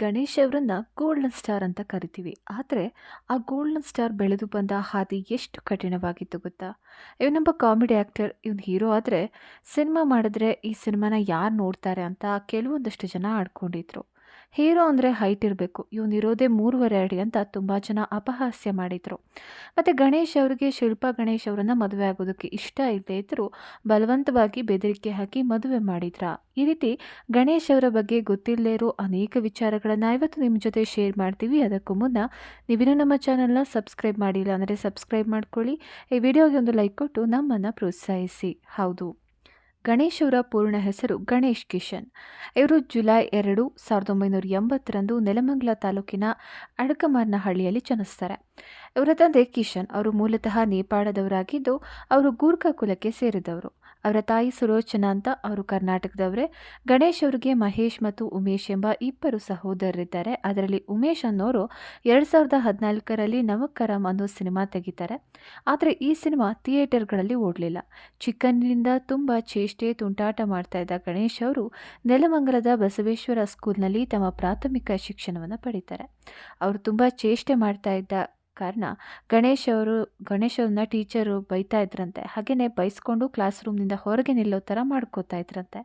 ಗಣೇಶ್ ಅವರನ್ನ golden star ಅಂತ ಕರಿತೀವಿ. ಆದರೆ ಆ ಗೋಲ್ಡನ್ ಸ್ಟಾರ್ ಬೆಳೆದು ಬಂದ ಹಾದಿ ಎಷ್ಟು ಕಠಿಣವಾಗಿತ್ತು ಗೊತ್ತಾ? ಇವನೊಬ್ಬ ಕಾಮಿಡಿ ಆ್ಯಕ್ಟರ್ ಇವನು ಹೀರೋ ಆದರೆ ಸಿನಿಮಾ ಮಾಡಿದ್ರೆ ಈ ಸಿನಿಮಾನ ಯಾರು ನೋಡ್ತಾರೆ ಅಂತ ಕೆಲವೊಂದಷ್ಟು ಜನ ಆಡ್ಕೊಂಡಿದ್ರು. ಹೀರೋ ಅಂದರೆ ಹೈಟ್ ಇರಬೇಕು. ಇವನಿರೋದೇ ಮೂರುವರೆ ಅಡಿ ಅಂತ ತುಂಬ ಜನ ಅಪಹಾಸ್ಯ ಮಾಡಿದರು. ಮತ್ತು ಗಣೇಶ್ ಅವರಿಗೆ, ಶಿಲ್ಪಾ ಗಣೇಶ್ ಅವರನ್ನು ಮದುವೆ ಆಗೋದಕ್ಕೆ ಇಷ್ಟ ಇಲ್ಲದೆ ಇದ್ದರೂ ಬಲವಂತವಾಗಿ ಬೆದರಿಕೆ ಹಾಕಿ ಮದುವೆ ಮಾಡಿದ್ರ. ಈ ರೀತಿ ಗಣೇಶ್ ಅವರ ಬಗ್ಗೆ ಗೊತ್ತಿಲ್ಲದೇ ಇರೋ ಅನೇಕ ವಿಚಾರಗಳನ್ನು ಇವತ್ತು ನಿಮ್ಮ ಜೊತೆ ಶೇರ್ ಮಾಡ್ತೀವಿ. ಅದಕ್ಕೂ ಮುನ್ನ ನೀವಿನ ನಮ್ಮ ಚಾನಲ್ನ ಸಬ್ಸ್ಕ್ರೈಬ್ ಮಾಡಿಲ್ಲ ಅಂದರೆ ಸಬ್ಸ್ಕ್ರೈಬ್ ಮಾಡ್ಕೊಳ್ಳಿ. ಈ ವಿಡಿಯೋಗೆ ಒಂದು ಲೈಕ್ ಕೊಟ್ಟು ನಮ್ಮನ್ನು ಪ್ರೋತ್ಸಾಹಿಸಿ. ಹೌದು. ಗಣೇಶ್ ಅವರ ಪೂರ್ಣ ಹೆಸರು ಗಣೇಶ್ ಕಿಶನ್. ಇವರು ಜುಲೈ ಎರಡು, ಸಾವಿರದ ಒಂಬೈನೂರ ಎಂಬತ್ತರಂದು ನೆಲಮಂಗಲ ತಾಲೂಕಿನ ಅಡಕಮಾರ್ನಹಳ್ಳಿಯಲ್ಲಿ ಜನಿಸ್ತಾರೆ. ಇವರ ತಂದೆ ಕಿಶನ್, ಅವರು ಮೂಲತಃ ನೇಪಾಳದವರಾಗಿದ್ದು, ಅವರು ಗೂರ್ಖಾ ಕುಲಕ್ಕೆ ಸೇರಿದವರು. ಅವರ ತಾಯಿ ಸುಲೋಚನಾ ಅಂತ ಅವರು ಕರ್ನಾಟಕದವರೇ. ಗಣೇಶ್ ಅವರಿಗೆ ಮಹೇಶ್ ಮತ್ತು ಉಮೇಶ್ ಎಂಬ ಇಬ್ಬರು ಸಹೋದರರಿದ್ದಾರೆ. ಅದರಲ್ಲಿ ಉಮೇಶ್ ಅನ್ನೋರು ಎರಡು ಸಾವಿರದ ಹದಿನಾಲ್ಕರಲ್ಲಿ ನವಕರಂ ಅನ್ನೋ ಸಿನಿಮಾ ತೆಗಿತಾರೆ. ಆದರೆ ಈ ಸಿನಿಮಾ ಥಿಯೇಟರ್ಗಳಲ್ಲಿ ಓಡಲಿಲ್ಲ. ಚಿಕ್ಕಂದಿನಿಂದ ತುಂಬ ಚೇಷ್ಟೆ, ತುಂಟಾಟ ಮಾಡ್ತಾ ಇದ್ದ ಗಣೇಶ್ ಅವರು ನೆಲಮಂಗಲದ ಬಸವೇಶ್ವರ ಸ್ಕೂಲ್ನಲ್ಲಿ ತಮ್ಮ ಪ್ರಾಥಮಿಕ ಶಿಕ್ಷಣವನ್ನು ಪಡೀತಾರೆ. ಅವರು ತುಂಬ ಚೇಷ್ಟೆ ಮಾಡ್ತಾ ಇದ್ದ ಕಾರಣ ಗಣೇಶ್ ಅವರು, ಗಣೇಶ್ ಅವ್ರನ್ನ ಟೀಚರು ಬೈತಾ ಇದ್ರಂತೆ. ಹಾಗೆಯೇ ಬೈಸ್ಕೊಂಡು ಕ್ಲಾಸ್ ರೂಮ್ನಿಂದ ಹೊರಗೆ ನಿಲ್ಲೋ ಥರ ಮಾಡ್ಕೋತಾ ಇದ್ರಂತೆ.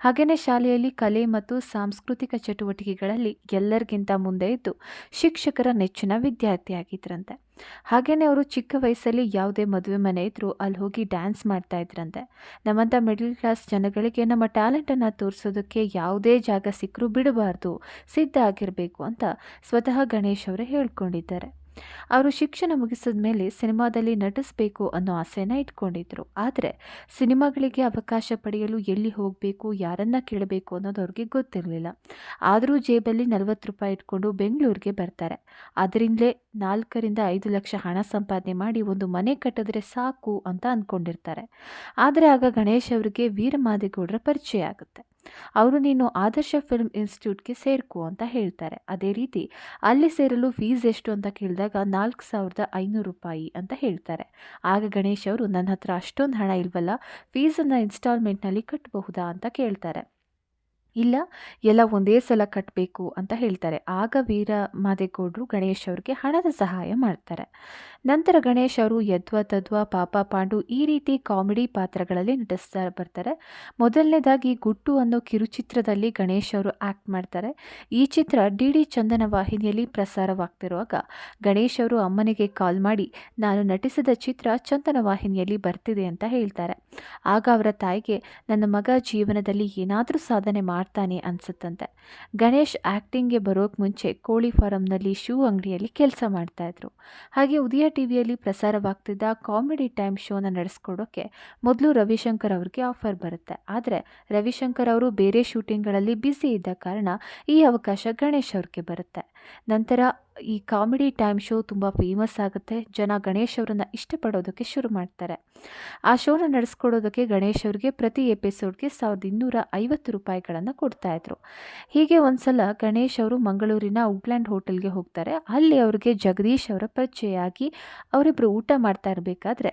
ಹಾಗೆಯೇ ಶಾಲೆಯಲ್ಲಿ ಕಲೆ ಮತ್ತು ಸಾಂಸ್ಕೃತಿಕ ಚಟುವಟಿಕೆಗಳಲ್ಲಿ ಎಲ್ಲರಿಗಿಂತ ಮುಂದೆ ಇದ್ದು ಶಿಕ್ಷಕರ ನೆಚ್ಚಿನ ವಿದ್ಯಾರ್ಥಿಯಾಗಿದ್ರಂತೆ. ಹಾಗೆಯೇ ಅವರು ಚಿಕ್ಕ ವಯಸ್ಸಲ್ಲಿ ಯಾವುದೇ ಮದುವೆ ಮನೆ ಇದ್ದರೂ ಅಲ್ಲಿ ಹೋಗಿ ಡ್ಯಾನ್ಸ್ ಮಾಡ್ತಾ ಇದ್ರಂತೆ. ನಮ್ಮಂಥ ಮಿಡಲ್ ಕ್ಲಾಸ್ ಜನಗಳಿಗೆ ನಮ್ಮ ಟ್ಯಾಲೆಂಟನ್ನು ತೋರಿಸೋದಕ್ಕೆ ಯಾವುದೇ ಜಾಗ ಸಿಕ್ಕರೂ ಬಿಡಬಾರ್ದು, ಸಿದ್ಧ ಆಗಿರಬೇಕು ಅಂತ ಸ್ವತಃ ಗಣೇಶ್ ಅವರೇ ಹೇಳ್ಕೊಂಡಿದ್ದಾರೆ. ಅವರು ಶಿಕ್ಷಣ ಮುಗಿಸಿದ ಮೇಲೆ ಸಿನಿಮಾದಲ್ಲಿ ನಟಿಸಬೇಕು ಅನ್ನೋ ಆಸೆನ ಇಟ್ಕೊಂಡಿದ್ರು. ಆದರೆ ಸಿನಿಮಾಗಳಿಗೆ ಅವಕಾಶ ಪಡೆಯಲು ಎಲ್ಲಿ ಹೋಗಬೇಕು, ಯಾರನ್ನ ಕೇಳಬೇಕು ಅನ್ನೋದು ಅವ್ರಿಗೆ ಗೊತ್ತಿರಲಿಲ್ಲ. ಆದರೂ ಜೇಬಲ್ಲಿ ನಲವತ್ತು ರೂಪಾಯಿ ಇಟ್ಕೊಂಡು ಬೆಂಗಳೂರಿಗೆ ಬರ್ತಾರೆ. ಅದರಿಂದಲೇ ನಾಲ್ಕರಿಂದ ಐದು ಲಕ್ಷ ಹಣ ಸಂಪಾದನೆ ಮಾಡಿ ಒಂದು ಮನೆ ಕಟ್ಟಿದ್ರೆ ಸಾಕು ಅಂತ ಅಂದ್ಕೊಂಡಿರ್ತಾರೆ ಆದರೆ ಆಗ ಗಣೇಶ್ ಅವರಿಗೆ ವೀರಮಾದೇಗೌಡರ ಪರಿಚಯ ಆಗುತ್ತೆ. ಅವರು ನೀನು ಆದರ್ಶ ಫಿಲ್ಮ್ ಇನ್ಸ್ಟಿಟ್ಯೂಟ್ಗೆ ಸೇರ್ಕೋ ಅಂತ ಹೇಳ್ತಾರೆ. ಅದೇ ರೀತಿ ಅಲ್ಲಿ ಸೇರಲು ಫೀಸ್ ಎಷ್ಟು ಅಂತ ಕೇಳಿದಾಗ ನಾಲ್ಕು ಸಾವಿರದ ಐನೂರು ರೂಪಾಯಿ ಅಂತ ಹೇಳ್ತಾರೆ. ಆಗ ಗಣೇಶ್ ಅವರು, ನನ್ನ ಹತ್ರ ಅಷ್ಟೊಂದು ಹಣ ಇಲ್ವಲ್ಲ, ಫೀಸನ್ನು ಇನ್ಸ್ಟಾಲ್ಮೆಂಟ್ನಲ್ಲಿ ಕಟ್ಟಬಹುದಾ ಅಂತ ಕೇಳ್ತಾರೆ. ಇಲ್ಲ, ಎಲ್ಲ ಒಂದೇ ಸಲ ಕಟ್ಟಬೇಕು ಅಂತ ಹೇಳ್ತಾರೆ. ಆಗ ವೀರ ಮಾದೇಗೌಡರು ಗಣೇಶ್ ಅವ್ರಿಗೆ ಹಣದ ಸಹಾಯ ಮಾಡ್ತಾರೆ. ನಂತರ ಗಣೇಶ್ ಅವರು ಯದ್ವ ತದ್ವ, ಪಾಪ ಪಾಂಡು ಈ ರೀತಿ ಕಾಮಿಡಿ ಪಾತ್ರಗಳಲ್ಲಿ ನಟಿಸ್ತಾ ಬರ್ತಾರೆ. ಮೊದಲನೇದಾಗಿ ಗುಟ್ಟು ಅನ್ನೋ ಕಿರುಚಿತ್ರದಲ್ಲಿ ಗಣೇಶ್ ಅವರು ಆ್ಯಕ್ಟ್ ಮಾಡ್ತಾರೆ. ಈ ಚಿತ್ರ ಡಿ ಡಿ ಚಂದನ ವಾಹಿನಿಯಲ್ಲಿ ಪ್ರಸಾರವಾಗ್ತಿರುವಾಗ ಗಣೇಶ್ ಅವರು ಅಮ್ಮನಿಗೆ ಕಾಲ್ ಮಾಡಿ, ನಾನು ನಟಿಸಿದ ಚಿತ್ರ ಚಂದನ ವಾಹಿನಿಯಲ್ಲಿ ಬರ್ತಿದೆ ಅಂತ ಹೇಳ್ತಾರೆ. ಆಗ ಅವರ ತಾಯಿಗೆ, ನನ್ನ ಮಗ ಜೀವನದಲ್ಲಿ ಏನಾದರೂ ಸಾಧನೆ ಮಾಡ್ತಾನೆ ಅನ್ಸುತ್ತಂತೆ. ಗಣೇಶ್ ಆ್ಯಕ್ಟಿಂಗ್ಗೆ ಬರೋಕ್ಕೆ ಮುಂಚೆ ಕೋಳಿ ಫಾರಂನಲ್ಲಿ ಶೂ ಅಂಗಡಿಯಲ್ಲಿ ಕೆಲಸ ಮಾಡ್ತಾಯಿದ್ರು ಹಾಗೆ ಉದಯ ಟಿವಿಯಲ್ಲಿ ಪ್ರಸಾರವಾಗ್ತಿದ್ದ ಕಾಮಿಡಿ ಟೈಮ್ ಶೋನ ನಡೆಸ್ಕೊಡೋಕ್ಕೆ ಮೊದಲು ರವಿಶಂಕರ್ ಅವ್ರಿಗೆ ಆಫರ್ ಬರುತ್ತೆ. ಆದರೆ ರವಿಶಂಕರ್ ಅವರು ಬೇರೆ ಶೂಟಿಂಗ್ಗಳಲ್ಲಿ ಬ್ಯುಸಿ ಇದ್ದ ಕಾರಣ ಈ ಅವಕಾಶ ಗಣೇಶ್ ಅವ್ರಿಗೆ ಬರುತ್ತೆ. ನಂತರ ಈ ಕಾಮಿಡಿ ಟೈಮ್ ಶೋ ತುಂಬ ಫೇಮಸ್ ಆಗುತ್ತೆ. ಜನ ಗಣೇಶ್ ಅವರನ್ನು ಇಷ್ಟಪಡೋದಕ್ಕೆ ಶುರು ಮಾಡ್ತಾರೆ. ಆ ಶೋನ ನಡೆಸ್ಕೊಡೋದಕ್ಕೆ ಗಣೇಶ್ ಅವ್ರಿಗೆ ಪ್ರತಿ ಎಪಿಸೋಡ್ಗೆ ಸಾವಿರದ ಇನ್ನೂರ ಐವತ್ತು ರೂಪಾಯಿಗಳನ್ನು ಕೊಡ್ತಾಯಿದ್ರು ಹೀಗೆ ಒಂದು ಸಲ ಗಣೇಶ್ ಅವರು ಮಂಗಳೂರಿನ ವುಡ್ಲ್ಯಾಂಡ್ ಹೋಟೆಲ್ಗೆ ಹೋಗ್ತಾರೆ. ಅಲ್ಲಿ ಅವರಿಗೆ ಜಗದೀಶ್ ಅವರ ಪರಿಚಯ ಆಗಿ ಅವರಿಬ್ಬರು ಊಟ ಮಾಡ್ತಾ ಇರಬೇಕಾದ್ರೆ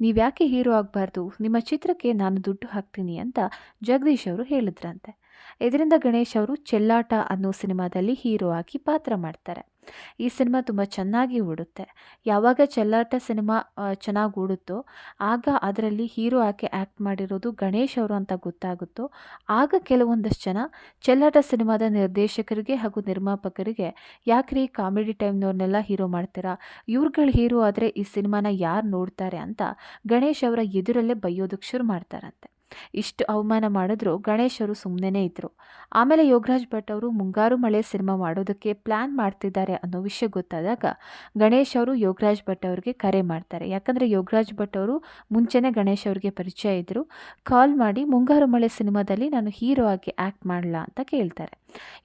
ನೀವು ಯಾಕೆ ಹೀರೋ ಆಗಬಾರ್ದು? ನಿಮ್ಮ ಚಿತ್ರಕ್ಕೆ ನಾನು ದುಡ್ಡು ಹಾಕ್ತೀನಿ ಅಂತ ಜಗದೀಶ್ ಅವರು ಹೇಳಿದ್ರಂತೆ. ಇದರಿಂದ ಗಣೇಶ್ ಅವರು ಚೆಲ್ಲಾಟ ಅನ್ನೋ ಸಿನಿಮಾದಲ್ಲಿ ಹೀರೋ ಆಗಿ ಪಾತ್ರ ಮಾಡ್ತಾರೆ. ಈ ಸಿನಿಮಾ ತುಂಬ ಚೆನ್ನಾಗಿ ಓಡುತ್ತೆ. ಯಾವಾಗ ಚೆಲ್ಲಾಟ ಸಿನಿಮಾ ಚೆನ್ನಾಗಿ ಓಡುತ್ತೋ, ಆಗ ಅದರಲ್ಲಿ ಹೀರೋ ಆಕೆ ಆ್ಯಕ್ಟ್ ಮಾಡಿರೋದು ಗಣೇಶ್ ಅವರು ಅಂತ ಗೊತ್ತಾಗುತ್ತೋ, ಆಗ ಕೆಲವೊಂದಷ್ಟು ಜನ ಚೆಲ್ಲಾಟ ಸಿನಿಮಾದ ನಿರ್ದೇಶಕರಿಗೆ ಹಾಗೂ ನಿರ್ಮಾಪಕರಿಗೆ, ಯಾಕ್ರಿ ಕಾಮಿಡಿ ಟೈಮ್ನವ್ರನ್ನೆಲ್ಲ ಹೀರೋ ಮಾಡ್ತೀರಾ? ಇವ್ರುಗಳು ಹೀರೋ ಆದರೆ ಈ ಸಿನಿಮಾನ ಯಾರು ನೋಡ್ತಾರೆ? ಅಂತ ಗಣೇಶ್ ಅವರ ಎದುರಲ್ಲೇ ಬೈಯೋದಕ್ಕೆ ಶುರು ಮಾಡ್ತಾರಂತೆ. ಇಷ್ಟು ಅವಮಾನ ಮಾಡಿದ್ರು ಗಣೇಶರು ಸುಮ್ಮನೆ ಇದ್ದರು ಆಮೇಲೆ ಯೋಗರಾಜ್ ಭಟ್ ಅವರು ಮುಂಗಾರು ಮಳೆ ಸಿನಿಮಾ ಮಾಡೋದಕ್ಕೆ ಪ್ಲ್ಯಾನ್ ಮಾಡ್ತಿದ್ದಾರೆ ಅನ್ನೋ ವಿಷಯ ಗೊತ್ತಾದಾಗ ಗಣೇಶ್ ಅವರು ಯೋಗರಾಜ್ ಭಟ್ ಅವ್ರಿಗೆ ಕರೆ ಮಾಡ್ತಾರೆ. ಯಾಕಂದರೆ ಯೋಗರಾಜ್ ಭಟ್ ಅವರು ಮುಂಚೆನೇ ಗಣೇಶ್ ಅವ್ರಿಗೆ ಪರಿಚಯ ಇದ್ದರು ಕಾಲ್ ಮಾಡಿ ಮುಂಗಾರು ಮಳೆ ಸಿನಿಮಾದಲ್ಲಿ ನಾನು ಹೀರೋ ಆಗಿ ಆ್ಯಕ್ಟ್ ಮಾಡಲ್ಲ ಅಂತ ಕೇಳ್ತಾರೆ.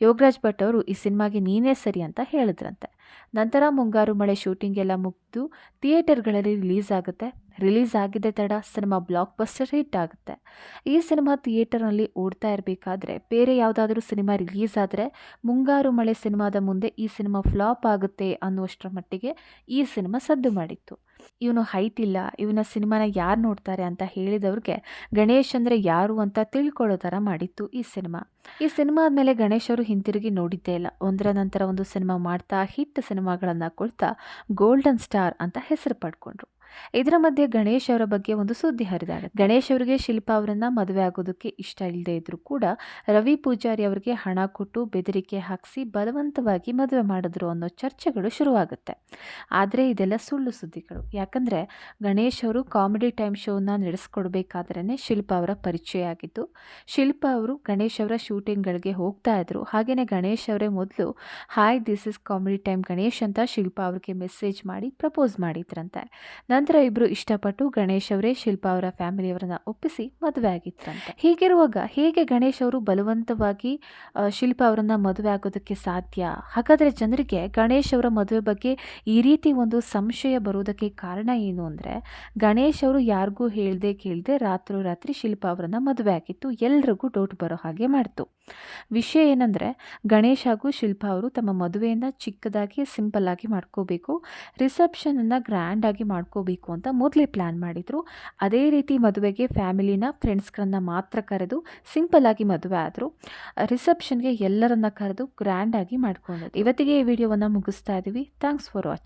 ಯೋಗರಾಜ್ ಭಟ್ ಅವರು ಈ ಸಿನಿಮಾಗೆ ನೀನೇ ಸರಿ ಅಂತ ಹೇಳಿದ್ರಂತೆ. ನಂತರ ಮುಂಗಾರು ಮಳೆ ಶೂಟಿಂಗ್ ಎಲ್ಲ ಮುಗಿದು ಥಿಯೇಟರ್ಗಳಲ್ಲಿ ರಿಲೀಸ್ ಆಗುತ್ತೆ. ರಿಲೀಸ್ ಆಗಿದೆ ತಡ ಸಿನಿಮಾ ಬ್ಲಾಕ್ ಬಸ್ಟರ್ ಹಿಟ್ ಆಗುತ್ತೆ. ಈ ಸಿನಿಮಾ ಥಿಯೇಟರ್ನಲ್ಲಿ ಓಡ್ತಾ ಇರಬೇಕಾದ್ರೆ, ಬೇರೆ ಯಾವುದಾದ್ರೂ ಸಿನಿಮಾ ರಿಲೀಸ್ ಆದರೆ ಮುಂಗಾರು ಮಳೆ ಸಿನಿಮಾದ ಮುಂದೆ ಈ ಸಿನಿಮಾ ಫ್ಲಾಪ್ ಆಗುತ್ತೆ ಅನ್ನುವಷ್ಟರ ಮಟ್ಟಿಗೆ ಈ ಸಿನಿಮಾ ಸದ್ದು ಮಾಡಿತ್ತು. ಇವನು ಹೈಟ್ ಇಲ್ಲ, ಇವನ ಸಿನಿಮಾನ ಯಾರು ನೋಡ್ತಾರೆ ಅಂತ ಹೇಳಿದವ್ರಿಗೆ ಗಣೇಶ್ ಅಂದರೆ ಯಾರು ಅಂತ ತಿಳ್ಕೊಳ್ಳೋ ಥರ ಮಾಡಿತ್ತು ಈ ಸಿನಿಮಾ ಈ ಸಿನಿಮಾ ಆದಮೇಲೆ ಗಣೇಶ್ ಅವರು ಹಿಂತಿರುಗಿ ನೋಡಿದ್ದೇ ಇಲ್ಲ. ಒಂದರ ನಂತರ ಒಂದು ಸಿನಿಮಾ ಮಾಡ್ತಾ ಹಿಟ್ ಸಿನಿಮಾಗಳನ್ನು ಕೊಡ್ತಾ ಗೋಲ್ಡನ್ ಸ್ಟಾರ್ ಅಂತ ಹೆಸರು ಪಡ್ಕೊಂಡ್ರು. ಇದರ ಮಧ್ಯೆ ಗಣೇಶ್ ಅವರ ಬಗ್ಗೆ ಒಂದು ಸುದ್ದಿ ಹರಿದಾರೆ. ಗಣೇಶ್ ಅವರಿಗೆ ಶಿಲ್ಪಾ ಅವರನ್ನ ಮದುವೆ ಆಗೋದಕ್ಕೆ ಇಷ್ಟ ಇಲ್ಲದೆ ಇದ್ರೂ ಕೂಡ ರವಿ ಪೂಜಾರಿ ಅವರಿಗೆ ಹಣ ಕೊಟ್ಟು ಬೆದರಿಕೆ ಹಾಕಿಸಿ ಬಲವಂತವಾಗಿ ಮದುವೆ ಮಾಡಿದ್ರು ಅನ್ನೋ ಚರ್ಚೆಗಳು ಶುರುವಾಗುತ್ತೆ. ಆದರೆ ಇದೆಲ್ಲ ಸುಳ್ಳು ಸುದ್ದಿಗಳು. ಯಾಕಂದರೆ ಗಣೇಶ್ ಅವರು ಕಾಮಿಡಿ ಟೈಮ್ ಶೋನ ನಡೆಸ್ಕೊಡ್ಬೇಕಾದ್ರೇ ಶಿಲ್ಪಾ ಅವರ ಪರಿಚಯ ಆಗಿದ್ದು, ಶಿಲ್ಪಾ ಅವರು ಗಣೇಶ್ ಅವರ ಶೂಟಿಂಗ್ಗಳಿಗೆ ಹೋಗ್ತಾ ಇದ್ರು. ಹಾಗೆಯೇ ಗಣೇಶ್ ಅವರೇ ಮೊದಲು, hi this is comedy time Ganesh ಅಂತ ಶಿಲ್ಪಾ ಅವ್ರಿಗೆ ಮೆಸೇಜ್ ಮಾಡಿ ಪ್ರಪೋಸ್ ಮಾಡಿದ್ರಂತೆ. ನಂತರ ಇಬ್ಬರು ಇಷ್ಟಪಟ್ಟು ಗಣೇಶ್ ಅವರೇ ಶಿಲ್ಪಾ ಅವರ ಫ್ಯಾಮಿಲಿಯವರನ್ನ ಒಪ್ಪಿಸಿ ಮದುವೆ ಆಗಿತ್ತು ಹೀಗಿರುವಾಗ ಹೇಗೆ ಗಣೇಶ್ ಅವರು ಬಲವಂತವಾಗಿ ಶಿಲ್ಪಾ ಅವರನ್ನ ಮದುವೆ ಆಗೋದಕ್ಕೆ ಸಾಧ್ಯ? ಹಾಗಾದರೆ ಜನರಿಗೆ ಗಣೇಶ್ ಅವರ ಮದುವೆ ಬಗ್ಗೆ ಈ ರೀತಿ ಒಂದು ಸಂಶಯ ಬರೋದಕ್ಕೆ ಕಾರಣ ಏನು ಅಂದರೆ, ಗಣೇಶ್ ಅವರು ಯಾರಿಗೂ ಹೇಳದೆ ಕೇಳದೆ ರಾತ್ರೋರಾತ್ರಿ ಶಿಲ್ಪಾ ಅವರನ್ನ ಮದುವೆ ಆಗಿತ್ತು, ಎಲ್ರಿಗೂ ಡೌಟ್ ಬರೋ ಹಾಗೆ ಮಾಡ್ತು. ವಿಷಯ ಏನಂದರೆ, ಗಣೇಶ್ ಹಾಗೂ ಶಿಲ್ಪಾ ಅವರು ತಮ್ಮ ಮದುವೆಯನ್ನು ಚಿಕ್ಕದಾಗಿ ಸಿಂಪಲ್ ಆಗಿ ಮಾಡ್ಕೋಬೇಕು ರಿಸೆಪ್ಷನನ್ನು ಗ್ರ್ಯಾಂಡಾಗಿ ಮಾಡ್ಕೋಬೇಕು ಅಂತ ಮೊದಲೇ ಪ್ಲ್ಯಾನ್ ಮಾಡಿದರು. ಅದೇ ರೀತಿ ಮದುವೆಗೆ ಫ್ಯಾಮಿಲಿನ ಫ್ರೆಂಡ್ಸ್ಗಳನ್ನ ಮಾತ್ರ ಕರೆದು ಸಿಂಪಲ್ ಆಗಿ ಮದುವೆ ಆದರು. ರಿಸೆಪ್ಷನ್ಗೆ ಎಲ್ಲರನ್ನ ಕರೆದು ಗ್ರ್ಯಾಂಡಾಗಿ ಮಾಡ್ಕೊಂಡ್ರು ಇವತ್ತಿಗೆ ಈ ವಿಡಿಯೋವನ್ನು ಮುಗಿಸ್ತಾ ಇದ್ದೀವಿ ಥ್ಯಾಂಕ್ಸ್ ಫಾರ್ ವಾಚಿಂಗ್